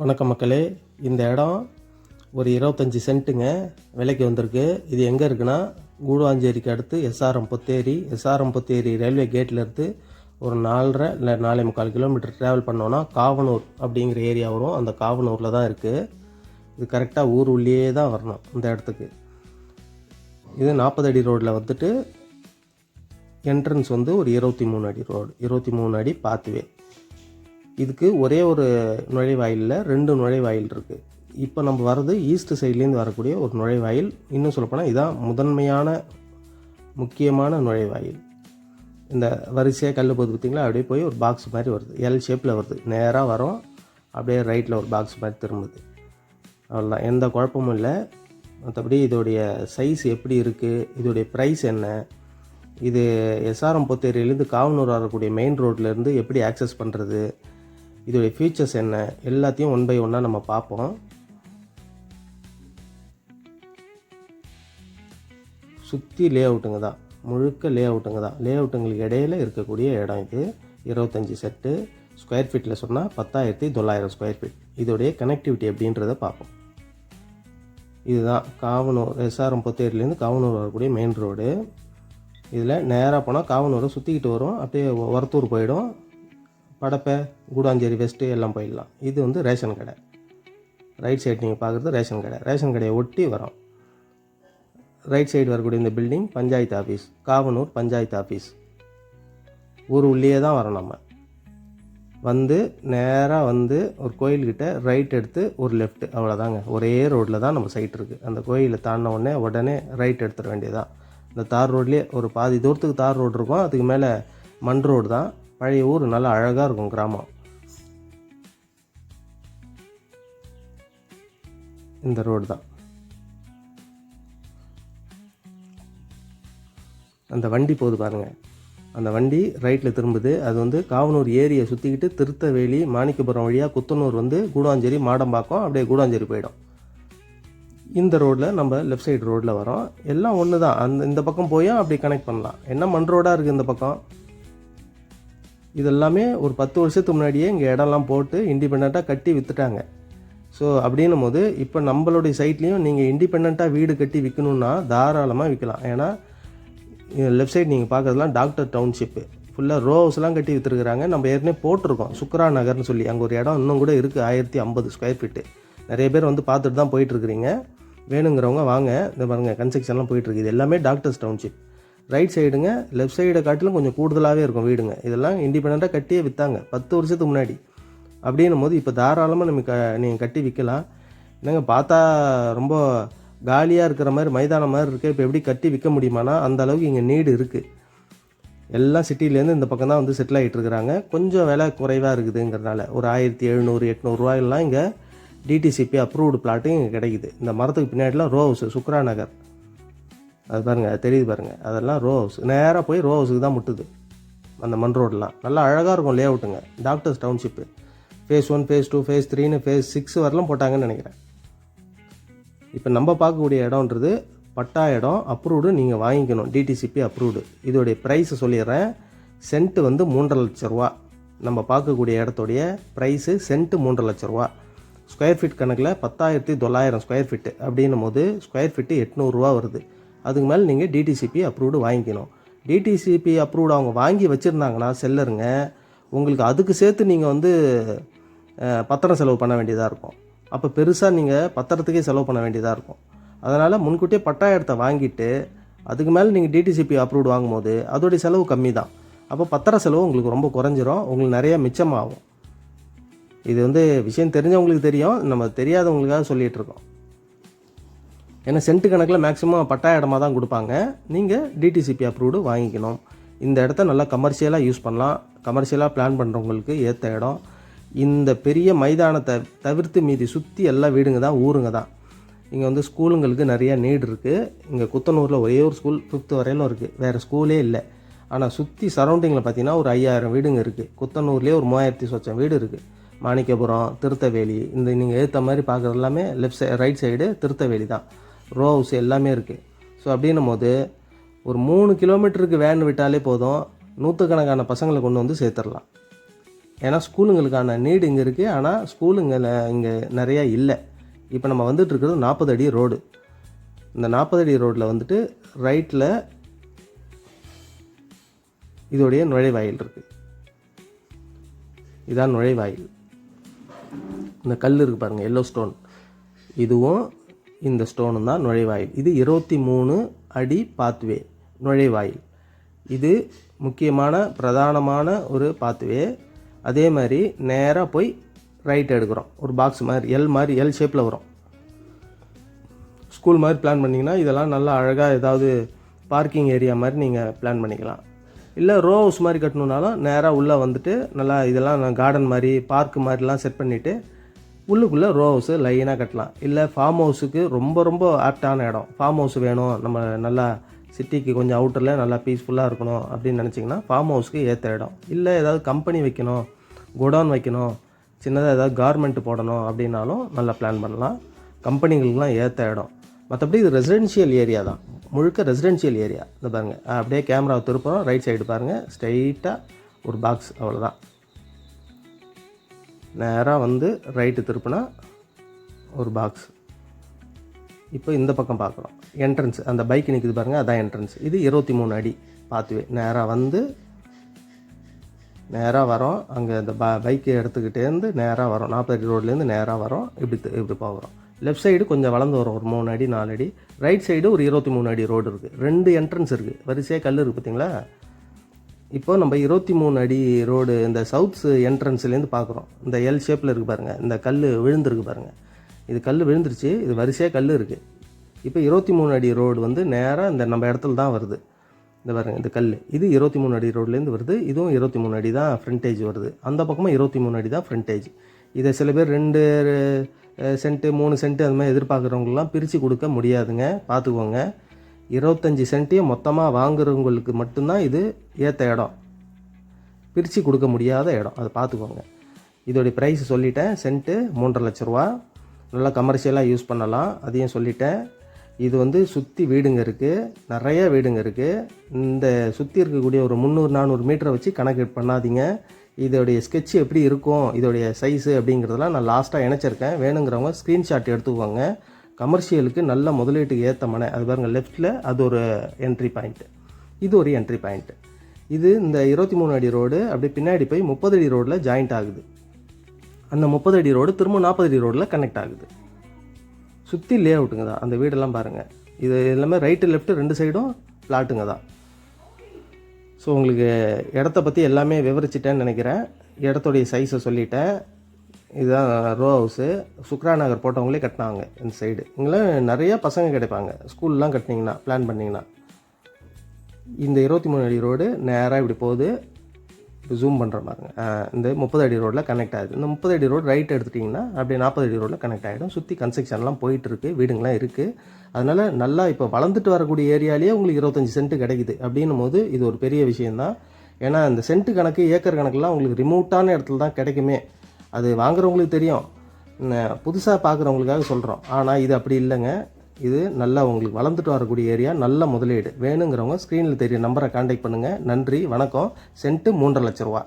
வணக்கம் மக்களே. இந்த இடம் ஒரு இருபத்தஞ்சி சென்ட்டுங்க. விலைக்கு வந்திருக்கு. இது எங்கே இருக்குன்னா கூடுவாஞ்சேரிக்கு அடுத்து SRM Potheri. SRM Potheri railway கேட்டில் இருந்து ஒரு நாலரை இல்லை நாலே முக்கால் கிலோமீட்டர் ட்ராவல் பண்ணோன்னா காவனூர் அப்படிங்கிற ஏரியா வரும். அந்த காவனூரில் தான் இருக்குது இது கரெக்டாக ஊர் உள்ளேயே தான் வரணும் இந்த இடத்துக்கு. இது நாற்பது அடி ரோட்டில் வந்துட்டு என்ட்ரன்ஸ் வந்து ஒரு இருபத்தி மூணு அடி ரோடு இருபத்தி மூணு அடி பாத்துவே இதுக்கு ஒரே ஒரு நுழைவாயிலில் ரெண்டு நுழைவாயில் இருக்குது இப்போ நம்ம வர்றது ஈஸ்ட் சைட்லேருந்து வரக்கூடிய ஒரு நுழைவாயில். இன்னும் சொல்லப்போனால் இதுதான் முதன்மையான முக்கியமான நுழைவாயில். இந்த வரிசையாக கல் போது பார்த்தீங்களா அப்படியே போய் ஒரு பாக்ஸ் மாதிரி வருது. எல் ஷேப்பில் வருது. நேராக வரும். அப்படியே ரைட்டில் ஒரு பாக்ஸ் மாதிரி திரும்புது. அவ்வளோதான் எந்த குழப்பமும் இல்லை. மற்றபடி இதோடைய சைஸ் எப்படி இருக்குது இதோடைய ப்ரைஸ் என்ன? இது எஸ்ஆர்எம் பொத்தேரியிலேருந்து காவனூர் வரக்கூடிய மெயின் ரோட்லேருந்து எப்படி ஆக்சஸ் பண்ணுறது இதோடைய ஃபீச்சர்ஸ் என்ன? எல்லாத்தையும் ஒன் பை ஒன்னாக நம்ம பார்ப்போம். சுற்றி லே அவுட்டுங்க தான். முழுக்க லே அவுட்டுங்க தான். லே அவுட்டுங்களுக்கு இடையில இருக்கக்கூடிய இடம் இது. இருபத்தஞ்சி செட்டு ஸ்கொயர் ஃபீட்டில் சொன்னால் பத்தாயிரத்தி தொள்ளாயிரம் ஸ்கொயர் ஃபீட் இதோடைய கனெக்டிவிட்டி அப்படின்றத பார்ப்போம். இதுதான் காவனூர் எஸ்ஆர்எம் பொத்தேரிலேருந்து காவனூர் வரக்கூடிய மெயின் ரோடு இதில் நேராக போனால் காவனூரை சுற்றிக்கிட்டு வரும். அப்படியே ஒரத்தூர் போயிடும். படப்பை கூடாஞ்சேரி வெஸ்ட்டு எல்லாம் போயிடலாம். இது வந்து ரேஷன் கடை. ரைட் சைடு நீங்கள் பார்க்குறது ரேஷன் கடை. ரேஷன் கடையை ஒட்டி வரோம். ரைட் சைடு வரக்கூடிய இந்த building panchayat office Kavanur panchayat office ஊர் உள்ளேயே தான் வரோம் நம்ம. வந்து நேராக வந்து ஒரு கோயில்கிட்ட ரைட் எடுத்து ஒரு லெஃப்ட் அவ்வளோதாங்க ஒரே ரோட்டில் தான் நம்ம சைட் இருக்குது அந்த கோயிலை தாண்டின உடனே உடனே ரைட் எடுத்துட வேண்டியதான் இந்த தார் ரோட்லேயே ஒரு பாதி தூரத்துக்கு தார் ரோடு இருக்கும். அதுக்கு மேலே மண் ரோடு தான். பழைய ஊர் நல்லா அழகாக இருக்கும் கிராமம். இந்த ரோடு தான். அந்த வண்டி போகுது பாருங்கள் அந்த வண்டி ரைட்டில் திரும்புது. அது வந்து காவனூர் ஏரியை சுற்றிக்கிட்டு திருத்தவேலி மாணிக்கபுரம் வழியாக குத்தனூர் வந்து கூடாஞ்சேரி மாடம்பாக்கம் அப்படியே கூடாஞ்சேரி போயிடும். இந்த ரோட்டில் நம்ம லெஃப்ட் சைடு ரோட்டில் வரோம். எல்லாம் ஒன்று தான் அந்த இந்த பக்கம் போயும் அப்படி கனெக்ட் பண்ணலாம். என்ன மண் ரோடாக இருக்குது இந்த பக்கம்? இதெல்லாமே ஒரு பத்து வருஷத்துக்கு முன்னாடியே இங்கே இடம்லாம் போட்டு இண்டிபெண்ட்டாக கட்டி விற்றுட்டாங்க ஸோ அப்படின்னும் போது இப்போ நம்மளுடைய சைட்லேயும் நீங்கள் இண்டிபெண்ட்டாக வீடு கட்டி விற்கணுன்னா தாராளமாக விற்கலாம் ஏன்னா லெஃப்ட் சைட் நீங்கள் பார்க்குறதுலாம் டாக்டர் டவுன்ஷிப்பு ஃபுல்லாக ரோ ஹவுஸ்லாம் கட்டி விற்றுருக்குறாங்க நம்ம ஏற்கனவே போட்டிருக்கோம். சுக்ரா நகர்னு சொல்லி. அங்கே ஒரு இடம் இன்னும் கூட இருக்குது ஆயிரத்தி ஐம்பது ஸ்கொயர் ஃபீட்டு நிறைய பேர் வந்து பார்த்துட்டு தான் போயிட்டுருக்குறீங்க வேணுங்கிறவங்க வாங்க. இந்த பாருங்கள் கன்ஸ்ட்ரக்ஷன்லாம் போயிட்டுருக்கு இது எல்லாமே டாக்டர்ஸ் டவுன்ஷிப் ரைட் சைடுங்க லெஃப்ட் சைடை காட்டிலும் கொஞ்சம் கூடுதலாகவே இருக்கும் வீடுங்க. இதெல்லாம் இண்டிபெண்ட்டாக கட்டியே விற்றாங்க பத்து வருஷத்துக்கு முன்னாடி. அப்படின்னும் போது இப்போ தாராளமாக நம்ம க நீங்கள் கட்டி விற்கலாம் என்னங்க பார்த்தா ரொம்ப காலியாக இருக்கிற மாதிரி மைதானம் மாதிரி இருக்குது இப்போ எப்படி கட்டி விற்க முடியுமானா அந்த அளவுக்கு இங்கே நீடு இருக்குது எல்லாம் சிட்டிலேருந்து இந்த பக்கம் தான் வந்து செட்டில் ஆகிட்டு இருக்கிறாங்க. கொஞ்சம் விலை குறைவாக இருக்குதுங்கிறனால ஒரு ஆயிரத்தி எழுநூறு எட்நூறுரூவாயெல்லாம் இங்கே டிடிசிபி அப்ரூவ்டு பிளாட்டும் இங்கே கிடைக்குது. இந்த மரத்துக்கு பின்னாடிலாம் ரோ ஹவுஸ் சுக்ரா நகர். அது பாருங்கள் அது தெரியுது பாருங்கள் அதெல்லாம் ரோ ஹவுஸ் நேராக போய் ரோ ஹவுஸுக்கு தான் முட்டுது. அந்த மண் ரோடெலாம். நல்லா அழகாக இருக்கும் லே அவுட்டுங்க doctors township phase one phase two phase த்ரீன்னு ஃபேஸ் சிக்ஸ் வரலாம் போட்டாங்கன்னு நினைக்கிறேன். இப்போ நம்ம பார்க்கக்கூடிய இடம்ன்றது பட்டா இடம் அப்ரூவ்டு நீங்கள் வாங்கிக்கணும். டிடிசிபி அப்ரூவ்டு இதோடைய ப்ரைஸை சொல்லிடுறேன். சென்ட்டு வந்து மூன்றரை லட்ச ரூபா. நம்ம பார்க்கக்கூடிய இடத்துடைய ப்ரைஸு சென்ட்டு மூன்றரை லட்ச ரூபா. ஸ்கொயர் ஃபீட் கணக்கில் பத்தாயிரத்தி தொள்ளாயிரம் ஸ்கொயர் ஃபீட்டு அப்படின்னும் போது ஸ்கொயர் ஃபீட்டு எட்நூறுரூவா வருது. அதுக்கு மேலே நீங்கள் டிடிசிபி அப்ரூவ்டு வாங்கிக்கணும். டிடிசிபி அப்ரூவ்டு அவங்க வாங்கி வச்சுருந்தாங்கன்னா செல்லருங்க உங்களுக்கு அதுக்கு சேர்த்து நீங்கள் வந்து பத்திரம் செலவு பண்ண வேண்டியதாக இருக்கும். அப்போ பெருசாக நீங்கள் பத்திரத்துக்கே செலவு பண்ண வேண்டியதாக இருக்கும். அதனால் முன்கூட்டியே பட்டா இடத்த வாங்கிட்டு அதுக்கு மேலே நீங்கள் டிடிசிபி அப்ரூவ்டு வாங்கும்போது அதோடைய செலவு கம்மி தான் அப்போ பத்திர செலவு உங்களுக்கு ரொம்ப குறைஞ்சிரும். உங்களுக்கு நிறைய மிச்சமாகும். இது வந்து விஷயம் தெரிஞ்சவங்களுக்கு தெரியும். நம்ம தெரியாதவங்களுக்காக சொல்லிகிட்ருக்கோம் ஏன்னா சென்ட் கணக்கில் மேக்ஸிமம் பட்டா இடமா தான் கொடுப்பாங்க. நீங்கள் டிடிசிபி அப்ரூவ்டு வாங்கிக்கணும். இந்த இடத்த நல்லா கமர்ஷியலாக யூஸ் பண்ணலாம். கமர்ஷியலாக பிளான் பண்ணுறவங்களுக்கு ஏற்ற இடம். இந்த பெரிய மைதானத்தை தவிர்த்து மீதி சுற்றி எல்லா வீடுங்க தான் ஊருங்க தான். இங்கே வந்து ஸ்கூலுங்களுக்கு நிறைய நீடு இருக்குது இங்கே குத்தனூரில் ஒரே ஒரு ஸ்கூல் ஃபிஃப்த்து வரையிலும் இருக்குது வேறு ஸ்கூலே இல்லை. ஆனால் சுற்றி சரௌண்டிங்கில் பார்த்தீங்கன்னா ஒரு ஐயாயிரம் வீடுங்க இருக்குது குத்தனூர்லேயே ஒரு மூவாயிரத்தி சொச்சம் வீடு இருக்குது மாணிக்கபுரம் திருத்தவேலி இந்த நீங்கள் ஏற்ற மாதிரி பார்க்குறது எல்லாமே லெஃப்ட் சை ரைட் சைடு திருத்தவேலி தான். ரோ ஹவுஸ் எல்லாமே இருக்குது ஸோ அப்படின்னும் போது ஒரு மூணு கிலோமீட்டருக்கு வேன் விட்டாலே போதும். நூற்றுக்கணக்கான பசங்களை கொண்டு வந்து சேர்த்துடலாம். ஏன்னா ஸ்கூலுங்களுக்கான நீடு இங்கே இருக்குது ஆனால் ஸ்கூலுங்களை இங்கே நிறையா இல்லை. இப்போ நம்ம வந்துட்டுருக்கிறது நாற்பது அடி ரோடு. இந்த நாற்பது அடி ரோட்டில் வந்துட்டு ரைட்டில் இதோடைய நுழைவாயில் இருக்குது இதான் நுழைவாயில். இந்த கல் இருக்குது பாருங்கள் எல்லோ ஸ்டோன் இதுவும் இந்த ஸ்டோனு தான் நுழைவாயில். இது இருபத்தி மூணு அடி பாத்வே நுழைவாயில். இது முக்கியமான பிரதானமான ஒரு பாத்வே அதே மாதிரி நேராக போய் ரைட் எடுக்கிறோம். ஒரு பாக்ஸ் மாதிரி எல் மாதிரி எல் ஷேப்பில் வரும். ஸ்கூல் மாதிரி பிளான் பண்ணிங்கன்னா இதெல்லாம் நல்லா அழகாக ஏதாவது பார்க்கிங் ஏரியா மாதிரி நீங்கள் பிளான் பண்ணிக்கலாம். இல்லை ரோ ஹவுஸ் மாதிரி கட்டணுன்னாலும் நேராக உள்ளே வந்துட்டு நல்லா இதெல்லாம் கார்டன் மாதிரி பார்க் மாதிரிலாம் செட் பண்ணிவிட்டு உள்ளுக்குள்ளே ரோ ஹவுஸு லைனாக கட்டலாம். இல்லை ஃபார்ம் ஹவுஸுக்கு ரொம்ப ரொம்ப ஆப்டான இடம். ஃபார்ம் ஹவுஸ் வேணும். நம்ம நல்லா சிட்டிக்கு கொஞ்சம் அவுட்டரில் நல்லா பீஸ்ஃபுல்லாக இருக்கணும் அப்படின்னு நினச்சிங்கன்னா ஃபார்ம் ஹவுஸ்க்கு ஏற்ற இடம். இல்லை ஏதாவது கம்பெனி வைக்கணும் குடோன் வைக்கணும் சின்னதாக ஏதாவது கார்மெண்ட் போடணும் அப்படின்னாலும் நல்லா பிளான் பண்ணலாம். கம்பெனிகளுக்கெலாம் ஏற்ற இடம். மற்றபடி இது ரெசிடென்ஷியல் ஏரியா தான். முழுக்க ரெசிடென்ஷியல் ஏரியா இந்த பாருங்கள் அப்படியே கேமரா திருப்புறோம். ரைட் சைடு பாருங்கள் ஸ்ட்ரைட்டாக ஒரு பாக்ஸ் அவ்வளோதான் நேராக வந்து ரைட்டு திருப்பினா ஒரு பாக்ஸ் இப்போ இந்த பக்கம் பார்க்குறோம் என்ட்ரன்ஸ் அந்த பைக் நிற்குது பாருங்கள் அதான் என்ட்ரன்ஸ் இது இருபத்தி மூணு அடி பாத்துவே நேராக வந்து நேராக வரோம். அங்கே அந்த ப பைக்கை எடுத்துக்கிட்டேருந்து நேராக வரோம். நாற்பது அடி ரோட்லேருந்து நேராக வரோம். இப்படி இப்படி போகிறோம். லெஃப்ட் சைடு கொஞ்சம் வளர்ந்து வரும். ஒரு மூணு அடி நாலு அடி. ரைட் சைடு ஒரு இருபத்தி மூணு அடி ரோடு இருக்குது ரெண்டு என்ட்ரன்ஸ் இருக்குது வரிசையாக கல் இருக்குது பார்த்தீங்களா இப்போ நம்ம இருபத்தி மூணு அடி ரோடு இந்த சவுத்ஸ் என்ட்ரன்ஸ்லேருந்து பார்க்குறோம் இந்த எல் ஷேப்பில் இருக்குது பாருங்கள் இந்த கல் விழுந்திருக்கு பாருங்கள் இது கல் விழுந்துருச்சு. இது வரிசையாக கல் இருக்குது இப்போ இருபத்தி மூணு அடி ரோடு வந்து நேராக இந்த நம்ம இடத்துல தான் வருது. இந்த பாருங்கள் இந்த கல் இது இருபத்தி மூணு அடி ரோட்லேருந்து வருது. இதுவும் இருபத்தி மூணு அடி தான் ஃப்ரண்டேஜ் வருது. அந்த பக்கமும் இருபத்தி மூணு அடி தான் ஃப்ரண்டேஜ் இதை சில பேர் ரெண்டு சென்ட்டு மூணு சென்ட்டு அந்த மாதிரி எதிர்பார்க்குறவங்களாம் பிரித்து கொடுக்க முடியாதுங்க. பார்த்துக்கோங்க. இருபத்தஞ்சி சென்ட்டையும் மொத்தமாக வாங்குறவங்களுக்கு மட்டும்தான் இது ஏற்ற இடம். பிரித்து கொடுக்க முடியாத இடம். அதை பார்த்துக்கோங்க. இதோடைய ப்ரைஸ் சொல்லிட்டேன். சென்ட்டு மூன்றரை லட்ச ரூபா. நல்லா கமர்ஷியலாக யூஸ் பண்ணலாம். அதையும் சொல்லிட்டேன். இது வந்து சுற்றி வீடுங்க இருக்குது நிறைய வீடுங்க இருக்குது இந்த சுற்றி இருக்கக்கூடிய ஒரு முந்நூறு நானூறு மீட்டரை வச்சு கணக்கு பண்ணாதீங்க. இதோடைய ஸ்கெட்ச் எப்படி இருக்கும்? இதோடைய சைஸு அப்படிங்கிறதெல்லாம் நான் லாஸ்ட்டாக இணைச்சிருக்கேன். வேணுங்கிறவங்க ஸ்க்ரீன்ஷாட் எடுத்துக்கோங்க. கமர்ஷியலுக்கு நல்ல முதலீட்டுக்கு ஏற்ற மனை அது பாருங்கள் லெஃப்ட்டில் அது ஒரு என்ட்ரி பாயிண்ட்டு இது ஒரு என்ட்ரி பாயிண்ட்டு இது இந்த இருபத்தி மூணு அடி ரோடு அப்படி பின்னாடி போய் முப்பது அடி ரோடில் ஜாயிண்ட் ஆகுது. அந்த முப்பது அடி ரோடு திரும்ப நாற்பது அடி ரோடில் கனெக்ட் ஆகுது. சுற்றி லே அவுட்டுங்க தான். அந்த வீடெல்லாம் பாருங்கள் இது எல்லாமே ரைட்டு லெஃப்ட்டு ரெண்டு சைடும் பிளாட்டுங்க தான். ஸோ உங்களுக்கு இடத்த பற்றி எல்லாமே விவரிச்சிட்டேன்னு நினைக்கிறேன். இடத்துடைய சைஸை சொல்லிட்டேன். இதுதான் ரோ ஹவுஸு சுக்ரா நகர் போட்டவங்களே கட்டினாங்க இந்த சைடு இங்கெல்லாம் நிறைய பசங்க கிடைப்பாங்க. ஸ்கூல்லாம் கட்டினீங்கன்னா பிளான் பண்ணிங்கன்னா. இந்த இருபத்தி மூணு அடி ரோடு நேராக இப்படி போகுது. இப்போ ஜூம் பண்ணுற பாருங்க. இந்த முப்பது அடி ரோட்டில் கனெக்ட் ஆகுது. இந்த முப்பது அடி ரோடு ரைட் எடுத்துட்டிங்கன்னா அப்படியே நாற்பது அடி ரோட்டில் கனெக்ட் ஆகிடும். சுற்றி கன்ஸ்ட்ரக்ஷன்லாம் போயிட்டுருக்கு. வீடுங்களாம் இருக்குது அதனால் நல்லா இப்போ வளர்ந்துட்டு வரக்கூடிய ஏரியாலேயே உங்களுக்கு இருபத்தஞ்சி சென்ட் கிடைக்குது. அப்படின்னும் போது இது ஒரு பெரிய விஷயந்தான் ஏன்னா இந்த சென்ட்டு கணக்கு ஏக்கர் கணக்குலாம் உங்களுக்கு ரிமோட்டான இடத்துல தான் கிடைக்குமே. அது வாங்குறவங்களுக்கு தெரியும். புதுசாக பார்க்குறவங்களுக்காக சொல்கிறோம் ஆனால் இது அப்படி இல்லைங்க. இது நல்லா உங்களுக்கு வளர்ந்துட்டு வரக்கூடிய ஏரியா நல்ல முதலீடு. வேணுங்கிறவங்க ஸ்க்ரீனில் தெரிய நம்பரை காண்டாக்ட் பண்ணுங்கள் நன்றி வணக்கம். சென்ட்டு மூன்றரை லட்ச ரூபா.